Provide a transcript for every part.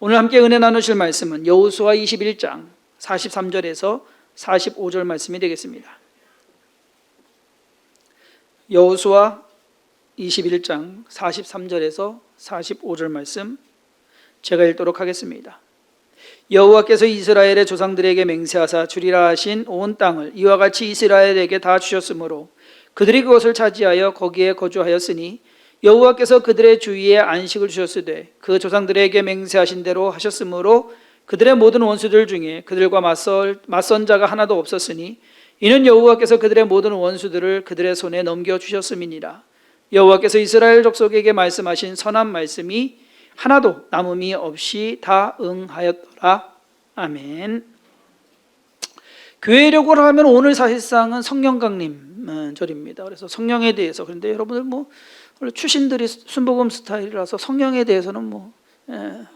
오늘 함께 은혜 나누실 말씀은 여호수아 21장 43절에서 45절 말씀이 되겠습니다. 여호수아 21장 43절에서 45절 말씀 제가 읽도록 하겠습니다. 여호와께서 이스라엘의 조상들에게 맹세하사 주리라 하신 온 땅을 이와 같이 이스라엘에게 다 주셨으므로 그들이 그것을 차지하여 거기에 거주하였으니 여호와께서 그들의 주위에 안식을 주셨으되 그 조상들에게 맹세하신 대로 하셨으므로 그들의 모든 원수들 중에 그들과 맞설 맞선 자가 하나도 없었으니 이는 여호와께서 그들의 모든 원수들을 그들의 손에 넘겨 주셨음이니라 여호와께서 이스라엘 족속에게 말씀하신 선한 말씀이 하나도 남음이 없이 다 응하였더라 아멘. 교회력을 하면 오늘 사실상은 성령 강림 어, 절입니다. 그래서 성령에 대해서 그런데 여러분들 뭐 출신들이 순복음 스타일이라서 성령에 대해서는 뭐 예,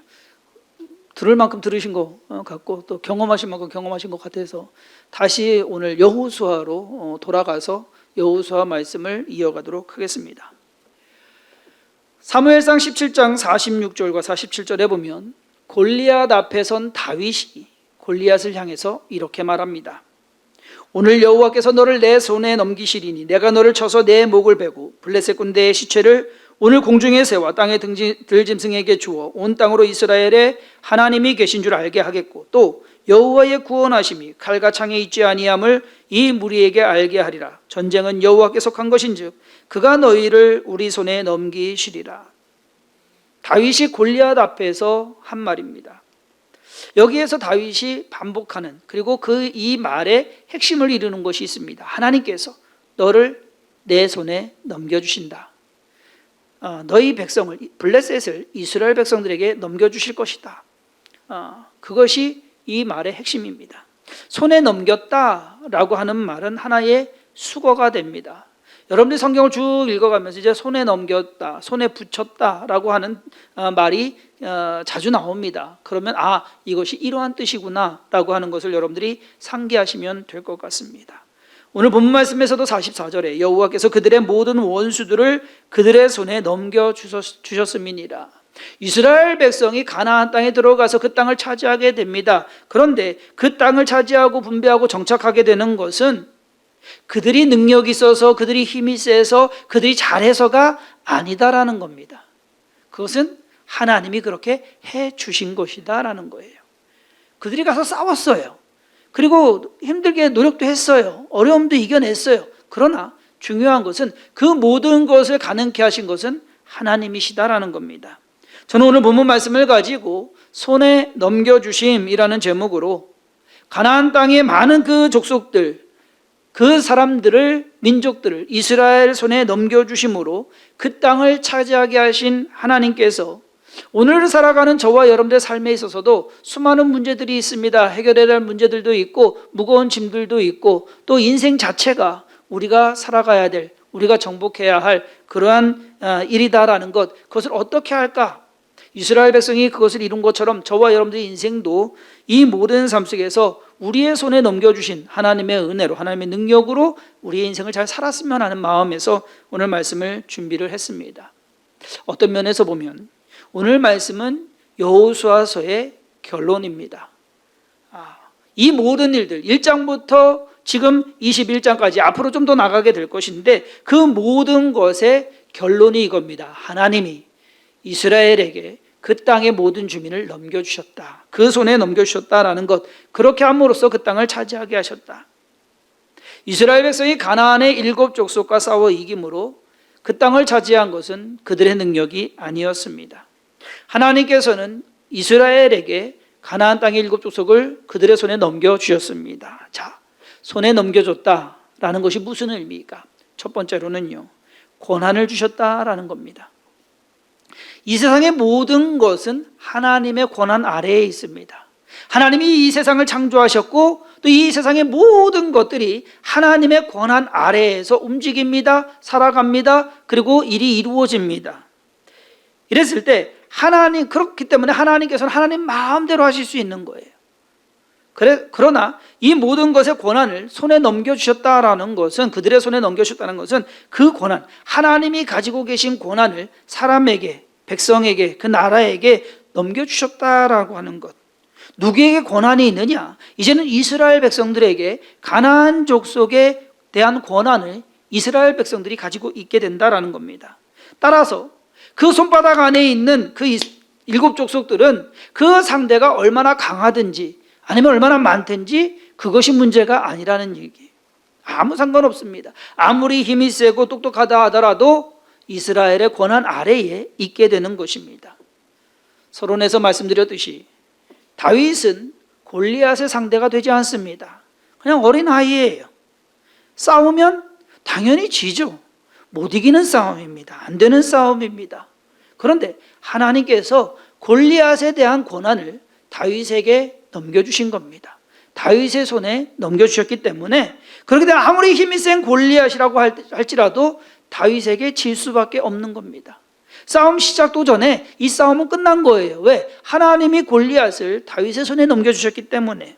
들을 만큼 들으신 것 어, 같고 또 경험하신 만큼 경험하신 것 같아서 다시 오늘 여호수아로 어, 돌아가서 여호수아 말씀을 이어가도록 하겠습니다. 사무엘상 17장 46절과 47절에 보면 골리앗 앞에 선 다윗이 골리앗을 향해서 이렇게 말합니다. 오늘 여호와께서 너를 내 손에 넘기시리니 내가 너를 쳐서 내 목을 베고 블레셋 군대의 시체를 오늘 공중에 세워 땅의 들짐승에게 주어 온 땅으로 이스라엘에 하나님이 계신 줄 알게 하겠고 또 여호와의 구원하심이 칼과 창에 있지 아니함을 이 무리에게 알게 하리라 전쟁은 여호와께 속한 것인즉 그가 너희를 우리 손에 넘기시리라 다윗이 골리앗 앞에서 한 말입니다. 여기에서 다윗이 반복하는 그리고 그 이 말의 핵심을 이루는 것이 있습니다. 하나님께서 너를 내 손에 넘겨주신다. 어, 너희 백성을 블레셋을 이스라엘 백성들에게 넘겨주실 것이다. 어, 그것이 이 말의 핵심입니다. 손에 넘겼다라고 하는 말은 하나의 수거가 됩니다. 여러분들이 성경을 쭉 읽어가면서 이제 손에 넘겼다, 손에 붙였다라고 하는 어, 말이 어, 자주 나옵니다. 그러면 아 이것이 이러한 뜻이구나라고 하는 것을 여러분들이 상기하시면 될 것 같습니다. 오늘 본문 말씀에서도 44절에 여호와께서 그들의 모든 원수들을 그들의 손에 넘겨 주셨음이니라. 이스라엘 백성이 가나안 땅에 들어가서 그 땅을 차지하게 됩니다. 그런데 그 땅을 차지하고 분배하고 정착하게 되는 것은 그들이 능력이 있어서 그들이 힘이 세서 그들이 잘해서가 아니다라는 겁니다. 그것은 하나님이 그렇게 해 주신 것이다라는 거예요. 그들이 가서 싸웠어요. 그리고 힘들게 노력도 했어요. 어려움도 이겨냈어요. 그러나 중요한 것은 그 모든 것을 가능케 하신 것은 하나님이시다라는 겁니다. 저는 오늘 본문 말씀을 가지고 손에 넘겨주심이라는 제목으로 가나안 땅의 많은 그 족속들, 그 사람들을 민족들을 이스라엘 손에 넘겨 주심으로 그 땅을 차지하게 하신 하나님께서 오늘 살아가는 저와 여러분들의 삶에 있어서도 수많은 문제들이 있습니다. 해결해야 할 문제들도 있고 무거운 짐들도 있고 또 인생 자체가 우리가 살아가야 될 우리가 정복해야 할 그러한 아, 일이다라는 것 그것을 어떻게 할까? 이스라엘 백성이 그것을 이룬 것처럼 저와 여러분들의 인생도 이 모든 삶 속에서 우리의 손에 넘겨주신 하나님의 은혜로 하나님의 능력으로 우리의 인생을 잘 살았으면 하는 마음에서 오늘 말씀을 준비를 했습니다. 어떤 면에서 보면 오늘 말씀은 여호수아서의 결론입니다. 아, 이 모든 일들 1장부터 지금 21장까지 앞으로 좀 더 나가게 될 것인데 그 모든 것의 결론이 이겁니다. 하나님이 이스라엘에게 그 땅의 모든 주민을 넘겨주셨다. 그 손에 넘겨주셨다라는 것. 그렇게 함으로써 그 땅을 차지하게 하셨다. 이스라엘 백성이 가나안의 일곱 족속과 싸워 이김으로 그 땅을 차지한 것은 그들의 능력이 아니었습니다. 하나님께서는 이스라엘에게 가나안 땅의 일곱 족속을 그들의 손에 넘겨주셨습니다. 자, 손에 넘겨줬다라는 것이 무슨 의미입니까? 첫 번째로는요, 권한을 주셨다라는 겁니다. 이 세상의 모든 것은 하나님의 권한 아래에 있습니다. 하나님이 이 세상을 창조하셨고 또 이 세상의 모든 것들이 하나님의 권한 아래에서 움직입니다. 살아갑니다. 그리고 일이 이루어집니다. 이랬을 때 하나님 그렇기 때문에 하나님께서는 하나님 마음대로 하실 수 있는 거예요. 그래, 그러나 이 모든 것의 권한을 손에 넘겨주셨다라는 것은 그들의 손에 넘겨주셨다는 것은 그 권한, 하나님이 가지고 계신 권한을 사람에게, 백성에게, 그 나라에게 넘겨주셨다라고 하는 것. 누구에게 권한이 있느냐? 이제는 이스라엘 백성들에게 가나안 족속에 대한 권한을 이스라엘 백성들이 가지고 있게 된다라는 겁니다. 따라서 그 손바닥 안에 있는 그 이- 일곱 족속들은 그 상대가 얼마나 강하든지 아니면 얼마나 많든지 그것이 문제가 아니라는 얘기. 아무 상관없습니다. 아무리 힘이 세고 똑똑하다 하더라도 이스라엘의 권한 아래에 있게 되는 것입니다. 서론에서 말씀드렸듯이 다윗은 골리앗의 상대가 되지 않습니다. 그냥 어린 아이예요. 싸우면 당연히 지죠. 못 이기는 싸움입니다. 안 되는 싸움입니다. 그런데 하나님께서 골리앗에 대한 권한을 다윗에게 넘겨주신 겁니다. 다윗의 손에 넘겨주셨기 때문에 그렇게 되면 아무리 힘이 센 골리앗이라고 할- 할지라도 다윗에게 질 수밖에 없는 겁니다. 싸움 시작도 전에 이 싸움은 끝난 거예요. 왜? 하나님이 골리앗을 다윗의 손에 넘겨주셨기 때문에.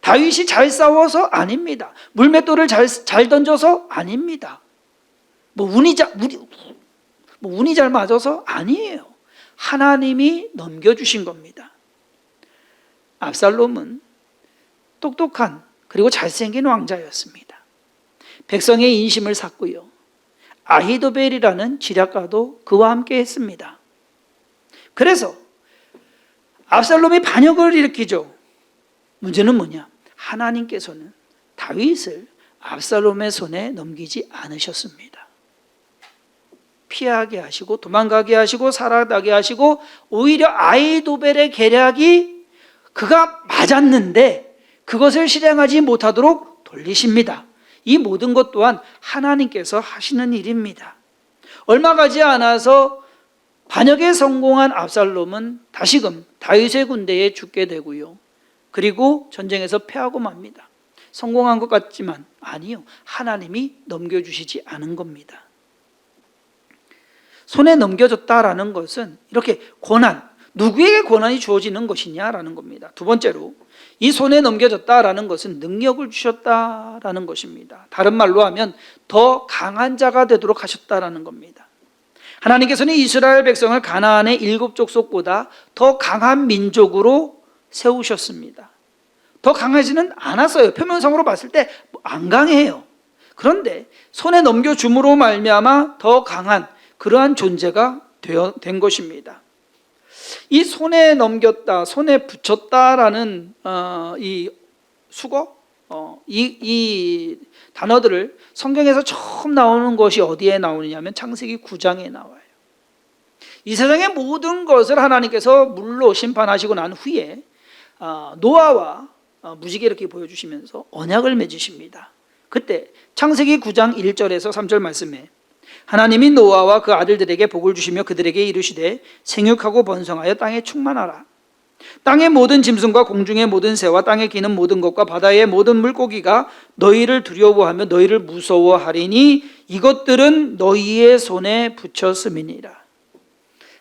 다윗이 잘 싸워서 아닙니다. 물맷돌을 잘, 잘 던져서 아닙니다. 뭐 운이 잘, 운이, 뭐 운이 잘 맞아서 아니에요. 하나님이 넘겨주신 겁니다. 압살롬은 똑똑한 그리고 잘생긴 왕자였습니다. 백성의 인심을 샀고요. 아히도벨이라는 지략가도 그와 함께 했습니다. 그래서 압살롬이 반역을 일으키죠. 문제는 뭐냐? 하나님께서는 다윗을 압살롬의 손에 넘기지 않으셨습니다. 피하게 하시고 도망가게 하시고 살아나게 하시고 오히려 아이도벨의 계략이 그가 맞았는데 그것을 실행하지 못하도록 돌리십니다. 이 모든 것 또한 하나님께서 하시는 일입니다. 얼마 가지 않아서 반역에 성공한 압살롬은 다시금 다윗의 군대에 죽게 되고요. 그리고 전쟁에서 패하고 맙니다. 성공한 것 같지만 아니요. 하나님이 넘겨주시지 않은 겁니다. 손에 넘겨졌다라는 것은 이렇게 권한, 누구에게 권한이 주어지는 것이냐라는 겁니다. 두 번째로 이 손에 넘겨졌다라는 것은 능력을 주셨다라는 것입니다. 다른 말로 하면 더 강한 자가 되도록 하셨다라는 겁니다. 하나님께서는 이스라엘 백성을 가나안의 일곱 족속보다 더 강한 민족으로 세우셨습니다. 더 강하지는 않았어요. 표면상으로 봤을 때 안 강해요. 그런데 손에 넘겨 줌으로 말미암아 더 강한 그러한 존재가 되어 된 것입니다. 이 손에 넘겼다, 손에 붙였다라는 어, 이 수거, 어, 이, 이 단어들을 성경에서 처음 나오는 것이 어디에 나오느냐면 창세기 9장에 나와요. 이 세상의 모든 것을 하나님께서 물로 심판하시고 난 후에 어, 노아와 어, 무지개 이렇게 보여주시면서 언약을 맺으십니다. 그때 창세기 9장 1절에서 3절 말씀에 하나님이 노아와 그 아들들에게 복을 주시며 그들에게 이르시되 생육하고 번성하여 땅에 충만하라. 땅의 모든 짐승과 공중의 모든 새와 땅에 기는 모든 것과 바다의 모든 물고기가 너희를 두려워하며 너희를 무서워하리니 이것들은 너희의 손에 붙였음이니라.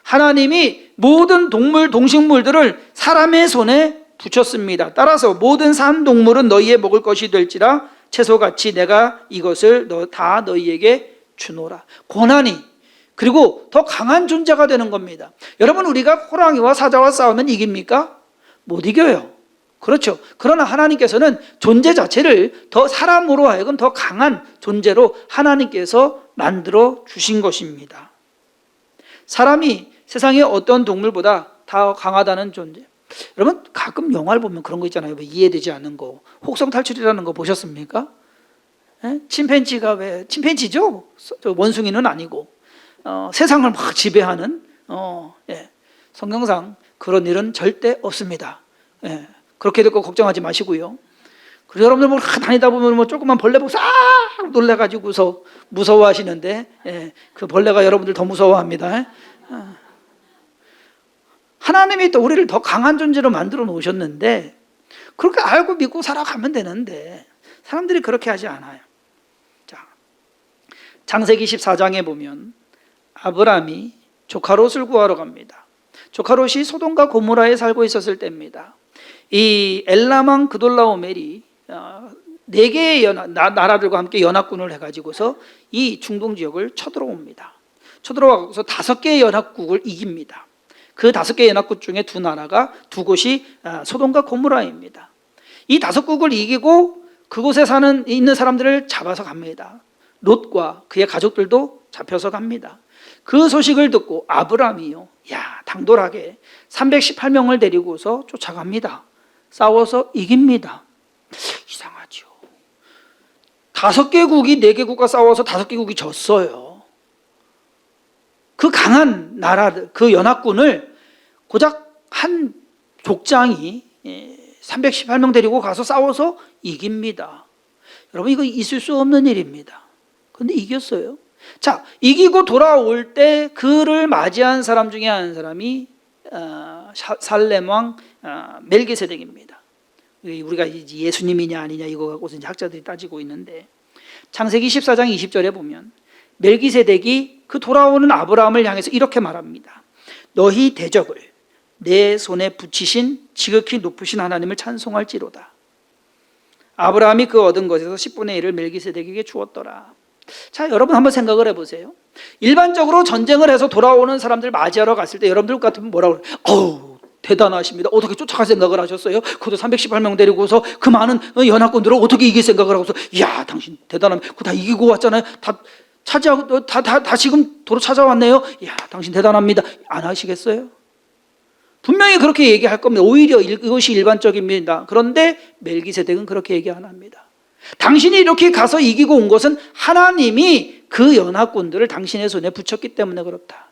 하나님이 모든 동물 동식물들을 사람의 손에 붙였습니다. 따라서 모든 산 동물은 너희의 먹을 것이 될지라 채소같이 내가 이것을 너, 다 너희에게 주노라. 고난이 그리고 더 강한 존재가 되는 겁니다. 여러분 우리가 호랑이와 사자와 싸우면 이깁니까? 못 이겨요. 그렇죠. 그러나 하나님께서는 존재 자체를 더 사람으로 하여금 더 강한 존재로 하나님께서 만들어 주신 것입니다. 사람이 세상의 어떤 동물보다 더 강하다는 존재. 여러분 가끔 영화를 보면 그런 거 있잖아요. 왜 이해되지 않는 거. 혹성 탈출이라는 거 보셨습니까? 예? 침팬지가 왜 침팬지죠? 저 원숭이는 아니고 어, 세상을 막 지배하는 어, 예. 성경상 그런 일은 절대 없습니다. 예. 그렇게 될거 걱정하지 마시고요. 그리고 여러분들 뭐 다니다 보면 뭐 조그만 벌레 보고 싹 놀래가지고서 무서워하시는데 예. 그 벌레가 여러분들 더 무서워합니다. 예. 어. 하나님이 또 우리를 더 강한 존재로 만들어 놓으셨는데 그렇게 알고 믿고 살아가면 되는데 사람들이 그렇게 하지 않아요. 자, 창세기 14장에 보면 아브라함이 조카 롯을 구하러 갑니다. 조카 롯이 소돔과 고모라에 살고 있었을 때입니다. 이 엘라망 그돌라오멜이 어, 네 개의 연합, 나라들과 함께 연합군을 해가지고서 이 중동 지역을 쳐들어옵니다. 쳐들어와서 다섯 개의 연합국을 이깁니다. 그 다섯 개 연합국 중에 두 나라가 두 곳이 아, 소돔과 고무라입니다. 이 다섯 국을 이기고 그곳에 사는 있는 사람들을 잡아서 갑니다. 롯과 그의 가족들도 잡혀서 갑니다. 그 소식을 듣고 아브라함이요. 야, 당돌하게 318명을 데리고서 쫓아갑니다. 싸워서 이깁니다. 이상하죠. 다섯 개국이 네 개국과 싸워서 다섯 개국이 졌어요. 그 강한 나라들, 그 연합군을 고작 한 족장이 318명 데리고 가서 싸워서 이깁니다. 여러분 이거 있을 수 없는 일입니다. 근데 이겼어요. 자, 이기고 돌아올 때 그를 맞이한 사람 중에 한 사람이 어, 사- 살렘 왕 어, 멜기세덱입니다. 우리가 예수님이냐 아니냐 이거 갖고서 이제 학자들이 따지고 있는데 창세기 14장 20절에 보면 멜기세덱이 그 돌아오는 아브라함을 향해서 이렇게 말합니다. 너희 대적을 내 손에 붙이신 지극히 높으신 하나님을 찬송할지로다. 아브라함이 그 얻은 것에서 10분의 1을 멜기세덱에게 주었더라. 자, 여러분 한번 생각을 해보세요. 일반적으로 전쟁을 해서 돌아오는 사람들 맞이하러 갔을 때 여러분들 같으면 뭐라고? 어우, 대단하십니다. 어떻게 쫓아갈 생각을 하셨어요? 그도 318명 데리고서 그 많은 어, 연합군들을 어떻게 이길 생각을 하고서 야, 당신 대단함. 그거 다 이기고 왔잖아요. 다 차지하고 다, 다, 다 지금 도로 찾아왔네요. 야, 당신 대단합니다. 안 하시겠어요? 분명히 그렇게 얘기할 겁니다. 오히려 일- 이것이 일반적입니다. 그런데 멜기세덱은 그렇게 얘기 안 합니다. 당신이 이렇게 가서 이기고 온 것은 하나님이 그 연합군들을 당신의 손에 붙였기 때문에 그렇다.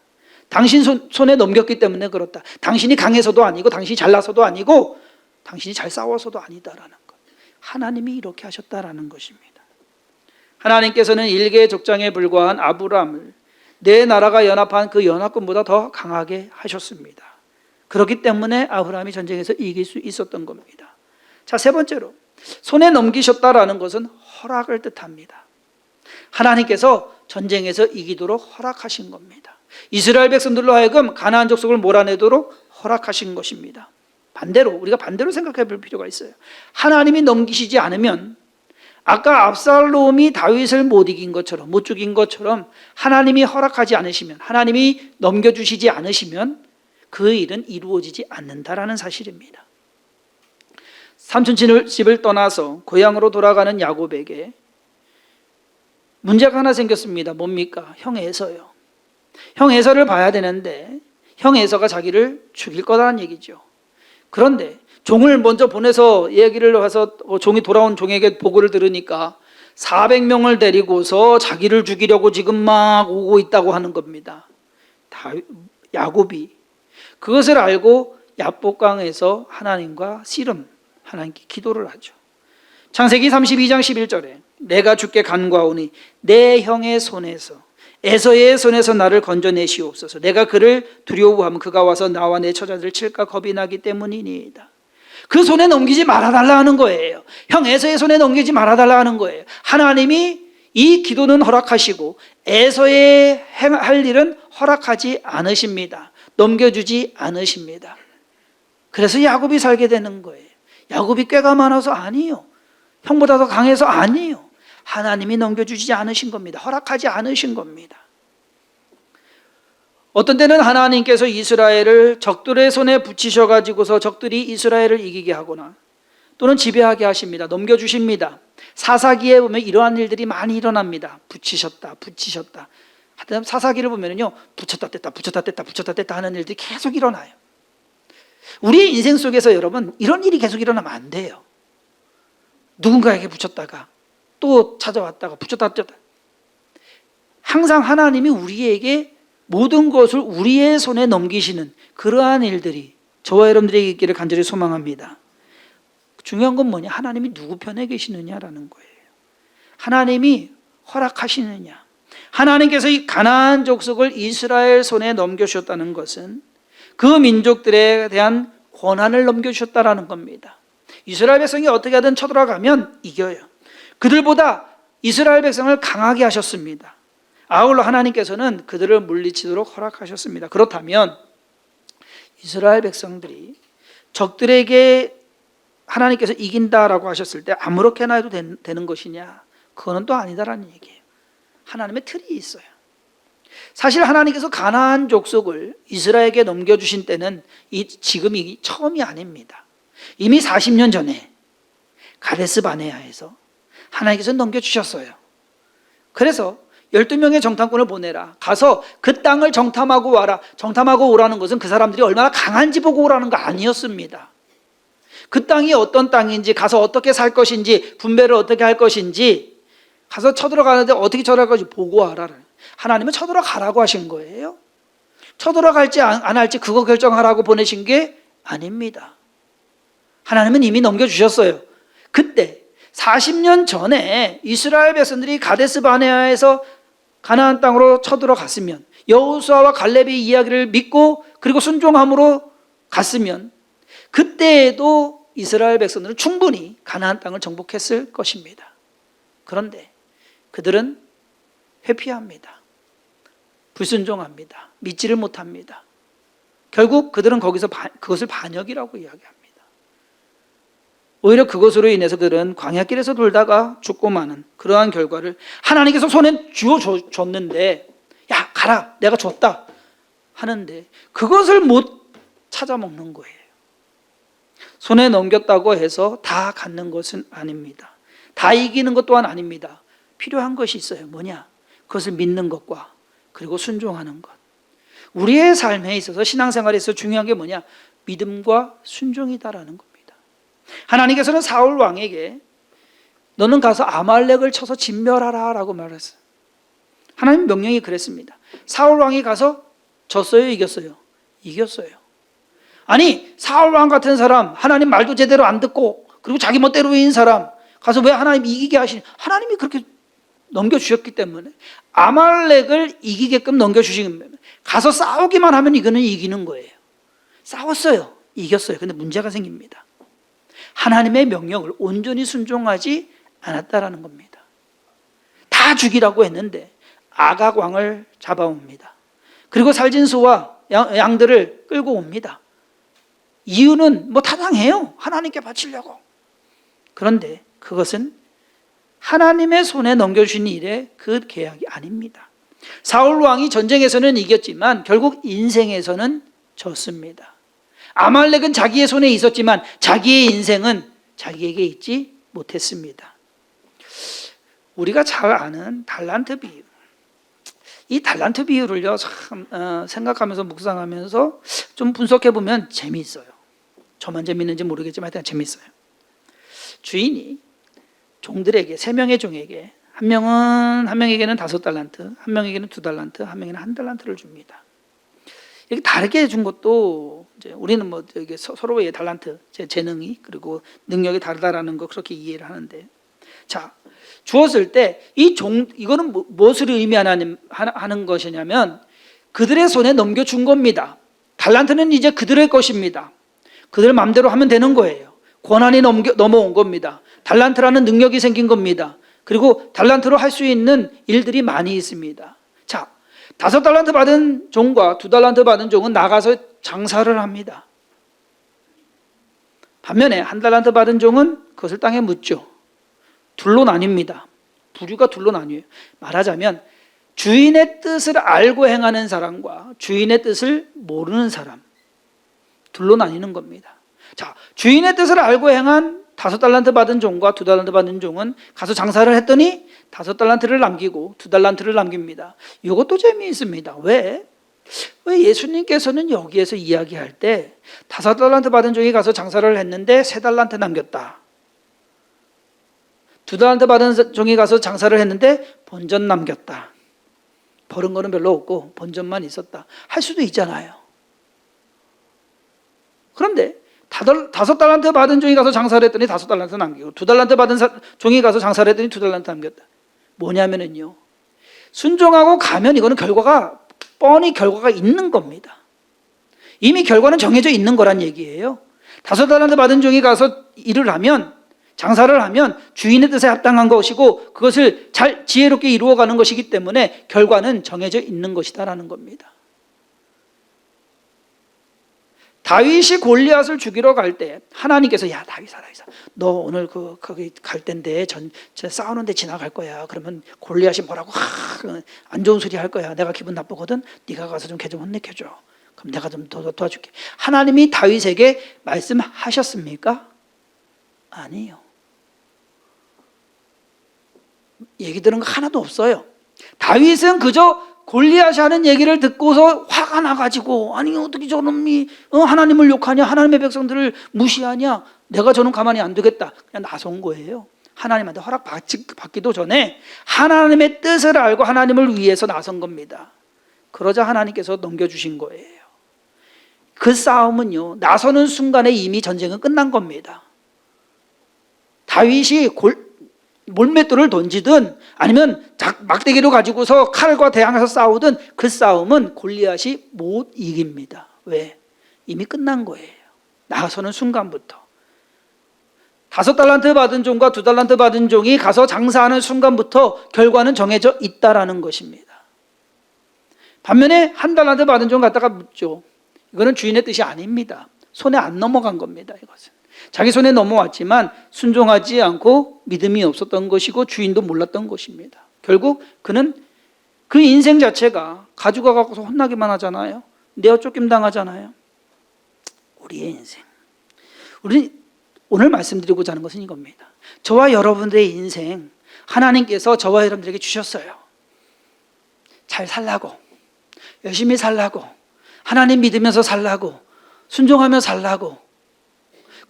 당신 손, 손에 넘겼기 때문에 그렇다. 당신이 강해서도 아니고 당신이 잘나서도 아니고 당신이 잘 싸워서도 아니다라는 것. 하나님이 이렇게 하셨다라는 것입니다. 하나님께서는 일개 족장에 불과한 아브라함을 내 나라가 연합한 그 연합군보다 더 강하게 하셨습니다. 그렇기 때문에 아브라함이 전쟁에서 이길 수 있었던 겁니다. 자, 세 번째로 손에 넘기셨다라는 것은 허락을 뜻합니다. 하나님께서 전쟁에서 이기도록 허락하신 겁니다. 이스라엘 백성들로 하여금 가나안 족속을 몰아내도록 허락하신 것입니다. 반대로 우리가 반대로 생각해 볼 필요가 있어요. 하나님이 넘기시지 않으면 아까 압살롬이 다윗을 못 이긴 것처럼 못 죽인 것처럼 하나님이 허락하지 않으시면 하나님이 넘겨 주시지 않으시면 그 일은 이루어지지 않는다라는 사실입니다. 삼촌 집을 떠나서 고향으로 돌아가는 야곱에게 문제가 하나 생겼습니다. 뭡니까? 형 에서요. 형 에서를 봐야 되는데 형 에서가 자기를 죽일 거라는 얘기죠. 그런데 종을 먼저 보내서 얘기를 와서 어, 종이 돌아온 종에게 보고를 들으니까 400명을 데리고서 자기를 죽이려고 지금 막 오고 있다고 하는 겁니다. 다 야곱이 그것을 알고 야복강에서 하나님과 씨름 하나님께 기도를 하죠. 창세기 32장 11절에 내가 주께 간과오니 내 형의 손에서 에서의 손에서 나를 건져내시옵소서. 내가 그를 두려워하면 그가 와서 나와 내 처자들을 칠까 겁이 나기 때문이니이다. 그 손에 넘기지 말아달라 하는 거예요. 형 에서의 손에 넘기지 말아달라 하는 거예요. 하나님이 이 기도는 허락하시고 에서의 행- 할 일은 허락하지 않으십니다. 넘겨주지 않으십니다. 그래서 야곱이 살게 되는 거예요. 야곱이 꾀가 많아서 아니요. 형보다 더 강해서 아니요. 하나님이 넘겨주지 않으신 겁니다. 허락하지 않으신 겁니다. 어떤 때는 하나님께서 이스라엘을 적들의 손에 붙이셔 가지고서 적들이 이스라엘을 이기게 하거나 또는 지배하게 하십니다. 넘겨주십니다. 사사기에 보면 이러한 일들이 많이 일어납니다. 붙이셨다, 붙이셨다. 하여튼 사사기를 보면요, 붙였다 뗐다, 붙였다 뗐다, 붙였다 뗐다 하는 일들이 계속 일어나요. 우리의 인생 속에서 여러분 이런 일이 계속 일어나면 안 돼요. 누군가에게 붙였다가 또 찾아왔다가 붙였다 뗐다. 항상 하나님이 우리에게 모든 것을 우리의 손에 넘기시는 그러한 일들이 저와 여러분들에게 있기를 간절히 소망합니다. 중요한 건 뭐냐? 하나님이 누구 편에 계시느냐라는 거예요. 하나님이 허락하시느냐? 하나님께서 이 가나안 족속을 이스라엘 손에 넘겨주셨다는 것은 그 민족들에 대한 권한을 넘겨주셨다라는 겁니다. 이스라엘 백성이 어떻게 하든 쳐들어가면 이겨요. 그들보다 이스라엘 백성을 강하게 하셨습니다. 아울러 하나님께서는 그들을 물리치도록 허락하셨습니다. 그렇다면 이스라엘 백성들이 적들에게 하나님께서 이긴다라고 하셨을 때 아무렇게나 해도 된- 되는 것이냐? 그거는 또 아니다라는 얘기예요. 하나님의 틀이 있어요. 사실 하나님께서 가나안 족속을 이스라엘에게 넘겨주신 때는 이 지금이 처음이 아닙니다. 이미 40년 전에 가데스 바네아에서 하나님께서 넘겨주셨어요. 그래서 12명의 정탐꾼을 보내라. 가서 그 땅을 정탐하고 와라. 정탐하고 오라는 것은 그 사람들이 얼마나 강한지 보고 오라는 거 아니었습니다. 그 땅이 어떤 땅인지, 가서 어떻게 살 것인지, 분배를 어떻게 할 것인지, 가서 쳐들어가는데 어떻게 쳐들어갈지 보고 와라. 하나님은 쳐들어가라고 하신 거예요. 쳐들어갈지 안, 안 할지 그거 결정하라고 보내신 게 아닙니다. 하나님은 이미 넘겨주셨어요. 그때 40년 전에 이스라엘 백성들이 가데스 바네아에서 가나안 땅으로 쳐들어갔으면 여호수아와 갈렙의 이야기를 믿고 그리고 순종함으로 갔으면 그때에도 이스라엘 백성들은 충분히 가나안 땅을 정복했을 것입니다. 그런데 그들은 회피합니다. 불순종합니다. 믿지를 못합니다. 결국 그들은 거기서 바- 그것을 반역이라고 이야기합니다. 오히려 그것으로 인해서 그들은 광야길에서 돌다가 죽고 마는 그러한 결과를 하나님께서 손에 줘- 줬는데 야 가라 내가 줬다 하는데 그것을 못 찾아 먹는 거예요. 손에 넘겼다고 해서 다 갖는 것은 아닙니다. 다 이기는 것 또한 아닙니다. 필요한 것이 있어요. 뭐냐? 그것을 믿는 것과 그리고 순종하는 것. 우리의 삶에 있어서 신앙생활에서 중요한 게 뭐냐? 믿음과 순종이다라는 겁니다. 하나님께서는 사울 왕에게 너는 가서 아말렉을 쳐서 진멸하라라고 말했어요. 하나님 명령이 그랬습니다. 사울 왕이 가서 졌어요, 이겼어요? 이겼어요. 아니 사울 왕 같은 사람 하나님 말도 제대로 안 듣고 그리고 자기 멋대로인 사람 가서 왜 하나님 이기게 하시니 하나님이 그렇게 넘겨주셨기 때문에 아말렉을 이기게끔 넘겨주시면 가서 싸우기만 하면 이거는 이기는 거예요. 싸웠어요. 이겼어요. 근데 문제가 생깁니다. 하나님의 명령을 온전히 순종하지 않았다라는 겁니다. 다 죽이라고 했는데 아각 왕을 잡아옵니다. 그리고 살진 소와 양- 양들을 끌고 옵니다. 이유는 뭐 타당해요. 하나님께 바치려고. 그런데 그것은 하나님의 손에 넘겨주신 일의 그 계약이 아닙니다. 사울 왕이 전쟁에서는 이겼지만 결국 인생에서는 졌습니다. 아말렉은 자기의 손에 있었지만 자기의 인생은 자기에게 있지 못했습니다. 우리가 잘 아는 달란트 비유. 이 달란트 비유를요 참 어, 생각하면서 묵상하면서 좀 분석해 보면 재미있어요. 저만 재밌는지 모르겠지만 하여튼 재밌어요. 주인이 종들에게 세 명의 종에게 한 명은 한 명에게는 다섯 달란트, 한 명에게는 두 달란트, 한 명에게는 한 달란트를 줍니다. 이렇게 다르게 준 것도 이제 우리는 뭐 이게 서- 서로의 달란트, 제 재능이 그리고 능력이 다르다라는 거 그렇게 이해를 하는데 자 주었을 때 이 종 이거는 뭐- 무엇을 의미하는 하는 것이냐면 그들의 손에 넘겨준 겁니다. 달란트는 이제 그들의 것입니다. 그들 마음대로 하면 되는 거예요. 권한이 넘겨, 넘어온 겁니다. 달란트라는 능력이 생긴 겁니다. 그리고 달란트로 할 수 있는 일들이 많이 있습니다. 자, 다섯 달란트 받은 종과 두 달란트 받은 종은 나가서 장사를 합니다. 반면에 한 달란트 받은 종은 그것을 땅에 묻죠. 둘로 나뉩니다. 부류가 둘로 나뉘어요. 말하자면 주인의 뜻을 알고 행하는 사람과 주인의 뜻을 모르는 사람 둘로 나뉘는 겁니다. 자, 주인의 뜻을 알고 행한 다섯 달란트 받은 종과 두 달란트 받은 종은 가서 장사를 했더니 다섯 달란트를 남기고 두 달란트를 남깁니다. 이것도 재미있습니다. 왜? 왜 예수님께서는 여기에서 이야기할 때 다섯 달란트 받은 종이 가서 장사를 했는데 세 달란트 남겼다. 두 달란트 받은 종이 가서 장사를 했는데 본전 남겼다. 버는 거는 별로 없고 본전만 있었다. 할 수도 있잖아요. 그런데 다섯 달란트 받은 종이 가서 장사를 했더니 다섯 달란트 남기고 두 달란트 받은 사- 종이 가서 장사를 했더니 두 달란트 남겼다. 뭐냐면은요. 순종하고 가면 이거는 결과가 뻔히 결과가 있는 겁니다. 이미 결과는 정해져 있는 거란 얘기예요. 다섯 달란트 받은 종이 가서 일을 하면 장사를 하면 주인의 뜻에 합당한 것이고 그것을 잘 지혜롭게 이루어가는 것이기 때문에 결과는 정해져 있는 것이다라는 겁니다. 다윗이 골리앗을 죽이러 갈 때 하나님께서 야 다윗아 다윗아 너 오늘 그 거기 갈 텐데 전, 저 싸우는데 지나갈 거야. 그러면 골리앗이 뭐라고 하, 안 좋은 소리 할 거야. 내가 기분 나쁘거든. 네가 가서 좀 걔 좀 혼내켜 줘. 그럼 내가 좀 더 도와줄게. 하나님이 다윗에게 말씀하셨습니까? 아니요. 얘기 들은 거 하나도 없어요. 다윗은 그저 골리앗이 하는 얘기를 듣고서 화 가 나가지고 아니 어떻게 저놈이 어, 하나님을 욕하냐? 하나님의 백성들을 무시하냐? 내가 저는 가만히 안 두겠다. 그냥 나선 거예요. 하나님한테 허락 받기도 전에 하나님의 뜻을 알고 하나님을 위해서 나선 겁니다. 그러자 하나님께서 넘겨주신 거예요. 그 싸움은요 나서는 순간에 이미 전쟁은 끝난 겁니다. 다윗이 골, 몰맷돌을 던지든 아니면 작- 막대기로 가지고서 칼과 대항해서 싸우든 그 싸움은 골리앗이 못 이깁니다. 왜? 이미 끝난 거예요. 나서는 순간부터. 다섯 달란트 받은 종과 두 달란트 받은 종이 가서 장사하는 순간부터 결과는 정해져 있다라는 것입니다. 반면에 한 달란트 받은 종 갖다가 묻죠. 이거는 주인의 뜻이 아닙니다. 손에 안 넘어간 겁니다. 이것은. 자기 손에 넘어왔지만 순종하지 않고 믿음이 없었던 것이고 주인도 몰랐던 것입니다. 결국 그는 그 인생 자체가 가지고 가고서 혼나기만 하잖아요. 내어 쫓김 당하잖아요. 우리의 인생. 우리 오늘 말씀드리고자 하는 것은 이겁니다. 저와 여러분들의 인생 하나님께서 저와 여러분들에게 주셨어요. 잘 살라고 열심히 살라고 하나님 믿으면서 살라고 순종하며 살라고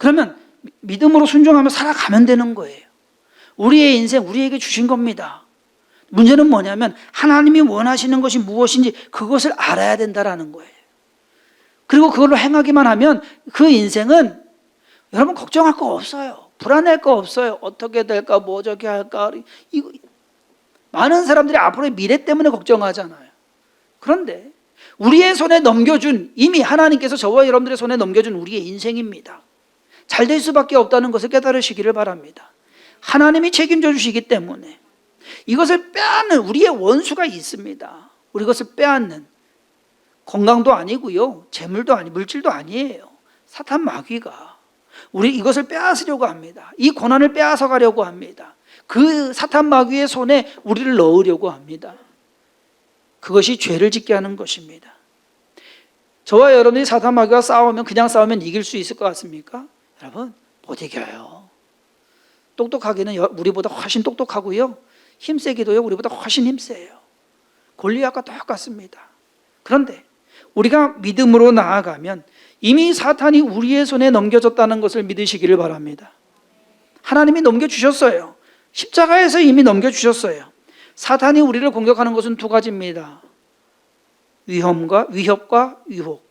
그러면 믿음으로 순종하며 살아가면 되는 거예요. 우리의 인생 우리에게 주신 겁니다. 문제는 뭐냐면 하나님이 원하시는 것이 무엇인지 그것을 알아야 된다라는 거예요. 그리고 그걸로 행하기만 하면 그 인생은 여러분 걱정할 거 없어요. 불안할 거 없어요. 어떻게 될까, 뭐 저기 할까. 이거 많은 사람들이 앞으로의 미래 때문에 걱정하잖아요. 그런데 우리의 손에 넘겨준 이미 하나님께서 저와 여러분들의 손에 넘겨준 우리의 인생입니다. 잘 될 수밖에 없다는 것을 깨달으시기를 바랍니다. 하나님이 책임져 주시기 때문에 이것을 빼앗는 우리의 원수가 있습니다. 우리 것을 빼앗는 건강도 아니고요. 재물도 아니 물질도 아니에요. 사탄 마귀가 우리 이것을 빼앗으려고 합니다. 이 권한을 빼앗아 가려고 합니다. 그 사탄 마귀의 손에 우리를 넣으려고 합니다. 그것이 죄를 짓게 하는 것입니다. 저와 여러분이 사탄 마귀와 싸우면 그냥 싸우면 이길 수 있을 것 같습니까? 여러분 못 이겨요. 똑똑하기는 여- 우리보다 훨씬 똑똑하고요. 힘세기도요. 우리보다 훨씬 힘세요. 골리앗과 똑같습니다. 그런데 우리가 믿음으로 나아가면 이미 사탄이 우리의 손에 넘겨졌다는 것을 믿으시기를 바랍니다. 하나님이 넘겨주셨어요. 십자가에서 이미 넘겨주셨어요. 사탄이 우리를 공격하는 것은 두 가지입니다. 위험과 위협과 유혹.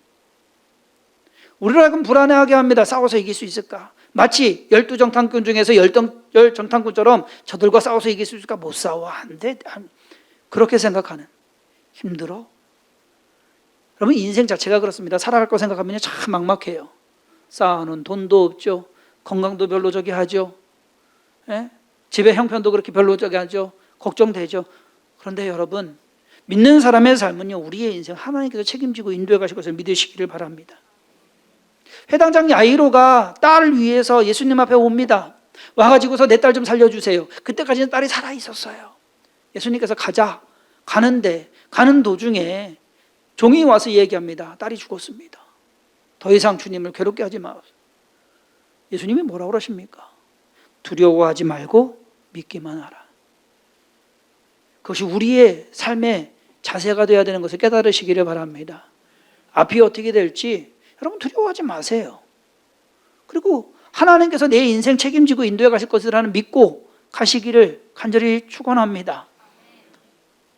우리를 하여금 불안해하게 합니다. 싸워서 이길 수 있을까? 마치 열두 정탐꾼 중에서 열 정탐꾼처럼 저들과 싸워서 이길 수 있을까? 못 싸워. 안 돼. 안- 그렇게 생각하는. 힘들어. 여러분 인생 자체가 그렇습니다. 살아갈 거 생각하면 참 막막해요. 쌓아놓은 돈도 없죠. 건강도 별로 저기 하죠. 예? 집의 형편도 그렇게 별로 저기 하죠. 걱정되죠. 그런데 여러분 믿는 사람의 삶은요 우리의 인생 하나님께서 책임지고 인도해 가실 것을 믿으시기를 바랍니다. 회당장 야이로가 딸을 위해서 예수님 앞에 옵니다. 와가지고서 내 딸 좀 살려주세요. 그때까지는 딸이 살아 있었어요. 예수님께서 가자 가는데 가는 도중에 종이 와서 얘기합니다. 딸이 죽었습니다. 더 이상 주님을 괴롭게 하지 마. 예수님이 뭐라고 그러십니까? 두려워하지 말고 믿기만 하라. 그것이 우리의 삶의 자세가 되어야 되는 것을 깨달으시기를 바랍니다. 앞이 어떻게 될지 여러분 두려워하지 마세요. 그리고 하나님께서 내 인생 책임지고 인도해 가실 것이라는 믿고 가시기를 간절히 축원합니다.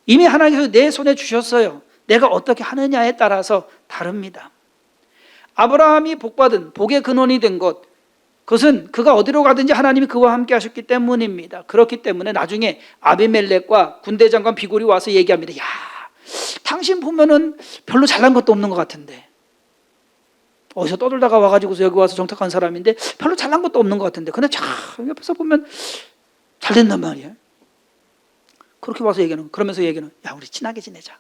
이미 하나님께서 내 손에 주셨어요. 내가 어떻게 하느냐에 따라서 다릅니다. 아브라함이 복받은 복의 근원이 된 것, 그것은 그가 어디로 가든지 하나님이 그와 함께 하셨기 때문입니다. 그렇기 때문에 나중에 아비멜렉과 군대 장관 비골이 와서 얘기합니다. 야, 당신 보면은 별로 잘난 것도 없는 것 같은데. 어디서 떠돌다가 와가지고서 여기 와서 정탁한 사람인데 별로 잘난 것도 없는 것 같은데. 근데 참 옆에서 보면 잘 된단 말이야. 그렇게 와서 얘기하는, 그러면서 얘기는, 야, 우리 친하게 지내자.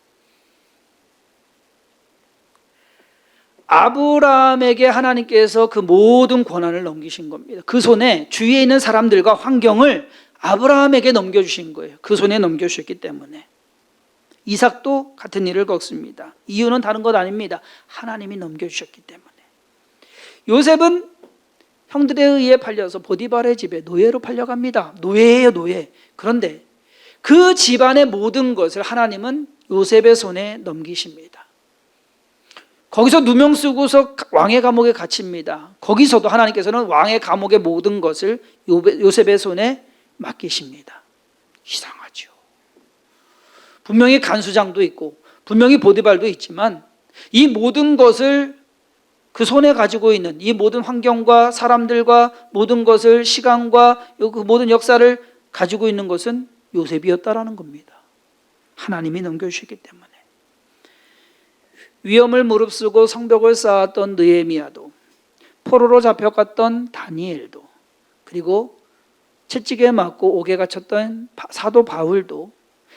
아브라함에게 하나님께서 그 모든 권한을 넘기신 겁니다. 그 손에 주위에 있는 사람들과 환경을 아브라함에게 넘겨주신 거예요. 그 손에 넘겨주셨기 때문에. 이삭도 같은 일을 겪습니다. 이유는 다른 것 아닙니다. 하나님이 넘겨주셨기 때문에. 요셉은 형들에 의해 팔려서 보디발의 집에 노예로 팔려갑니다. 노예예요, 노예. 그런데 그 집안의 모든 것을 하나님은 요셉의 손에 넘기십니다. 거기서 누명 쓰고서 왕의 감옥에 갇힙니다. 거기서도 하나님께서는 왕의 감옥의 모든 것을 요셉의 손에 맡기십니다. 이상하죠. 분명히 간수장도 있고 분명히 보디발도 있지만 이 모든 것을 그 손에 가지고 있는 이 모든 환경과 사람들과 모든 것을 시간과 그 모든 역사를 가지고 있는 것은 요셉이었다라는 겁니다. 하나님이 넘겨주셨기 때문에 위험을 무릅쓰고 성벽을 쌓았던 느헤미야도 포로로 잡혀갔던 다니엘도 그리고 채찍에 맞고 옥에 갇혔던 사도 바울도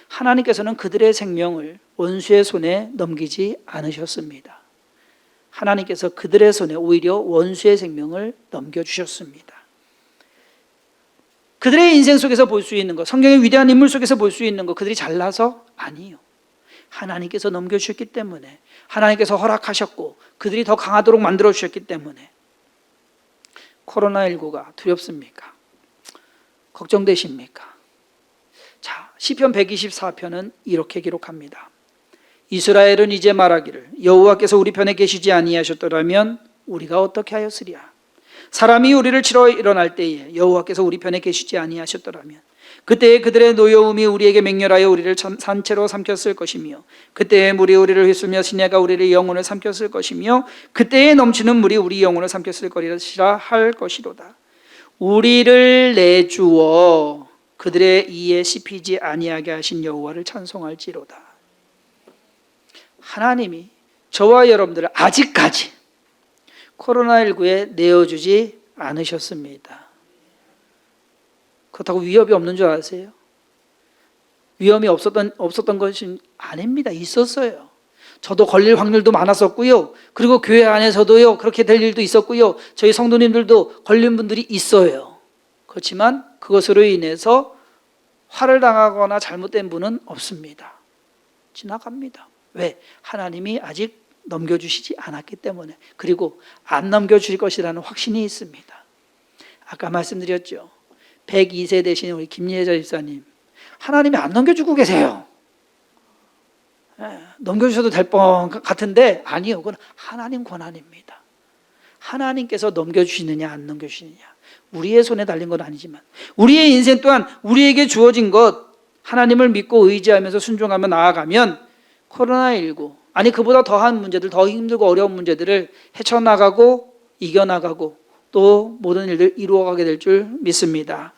하나님께서는 그들의 생명을 원수의 손에 넘기지 않으셨습니다. 하나님께서 그들의 손에 오히려 원수의 생명을 넘겨주셨습니다. 그들의 인생 속에서 볼 수 있는 것, 성경의 위대한 인물 속에서 볼 수 있는 것, 그들이 잘나서 아니요. 하나님께서 넘겨주셨기 때문에, 하나님께서 허락하셨고, 그들이 더 강하도록 만들어주셨기 때문에, 코로나19가 두렵습니까? 걱정되십니까? 자, 시편 124편은 이렇게 기록합니다. 이스라엘은 이제 말하기를 여호와께서 우리 편에 계시지 아니하셨더라면 우리가 어떻게 하였으랴? 사람이 우리를 치러 일어날 때에 여호와께서 우리 편에 계시지 아니하셨더라면 그때에 그들의 노여움이 우리에게 맹렬하여 우리를 산채로 삼켰을 것이며 그때에 물이 우리를 휘슬며 시내가 우리를 영혼을 삼켰을 것이며 그때에 넘치는 물이 우리 영혼을 삼켰을 것이라 할 것이로다. 우리를 내주어 그들의 이에 씹히지 아니하게 하신 여호와를 찬송할지로다 하나님이 저와 여러분들을 아직까지 코로나19에 내어주지 않으셨습니다. 그렇다고 위협이 없는 줄 아세요? 위험이 없었던, 없었던 것이 아닙니다. 있었어요. 저도 걸릴 확률도 많았었고요. 그리고 교회 안에서도요, 그렇게 될 일도 있었고요. 저희 성도님들도 걸린 분들이 있어요. 그렇지만 그것으로 인해서 화를 당하거나 잘못된 분은 없습니다. 지나갑니다. 왜? 하나님이 아직 넘겨주시지 않았기 때문에 그리고 안 넘겨주실 것이라는 확신이 있습니다. 아까 말씀드렸죠. 102세 되신 우리 김예자 집사님 하나님이 안 넘겨주고 계세요. 예, 넘겨주셔도 될 뻔 같은데 아니요. 그건 하나님 권한입니다. 하나님께서 넘겨주시느냐 안 넘겨주시느냐 우리의 손에 달린 건 아니지만 우리의 인생 또한 우리에게 주어진 것 하나님을 믿고 의지하면서 순종하며 나아가면 코로나19 아니 그보다 더한 문제들 더 힘들고 어려운 문제들을 헤쳐나가고 이겨나가고 또 모든 일들 이루어가게 될 줄 믿습니다.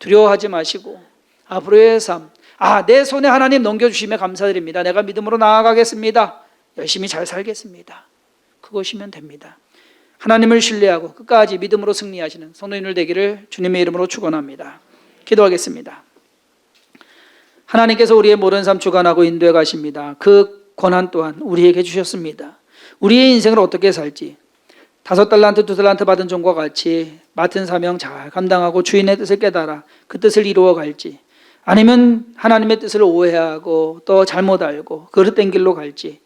두려워하지 마시고 앞으로의 삶, 아, 내 손에 하나님 넘겨주심에 감사드립니다. 내가 믿음으로 나아가겠습니다. 열심히 잘 살겠습니다. 그것이면 됩니다. 하나님을 신뢰하고 끝까지 믿음으로 승리하시는 성도인들 되기를 주님의 이름으로 축원합니다. 기도하겠습니다. 하나님께서 우리의 모든 삶 주관하고 인도해 가십니다. 그 권한 또한 우리에게 주셨습니다. 우리의 인생을 어떻게 살지 다섯 달란트 두 달란트 받은 종과 같이 맡은 사명 잘 감당하고 주인의 뜻을 깨달아 그 뜻을 이루어 갈지 아니면 하나님의 뜻을 오해하고 또 잘못 알고 그릇된 길로 갈지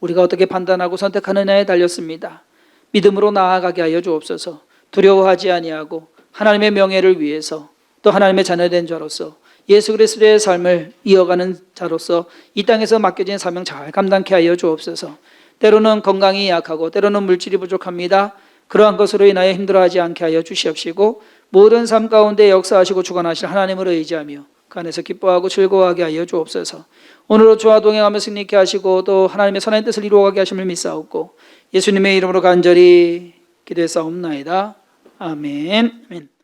우리가 어떻게 판단하고 선택하느냐에 달렸습니다. 믿음으로 나아가게 하여 주옵소서. 두려워하지 아니하고 하나님의 명예를 위해서 또 하나님의 자녀된 자로서 예수 그리스도의 삶을 이어가는 자로서 이 땅에서 맡겨진 사명 잘 감당케 하여 주옵소서. 때로는 건강이 약하고 때로는 물질이 부족합니다. 그러한 것으로 인하여 힘들어하지 않게 하여 주시옵시고 모든 삶 가운데 역사하시고 주관하실 하나님을 의지하며 그 안에서 기뻐하고 즐거워하게 하여 주옵소서. 오늘도 주와 동행하며 승리케 하시고 또 하나님의 선한 뜻을 이루어가게 하심을 믿사옵고 예수님의 이름으로 간절히 기도했사옵나이다. 아멘. 아멘.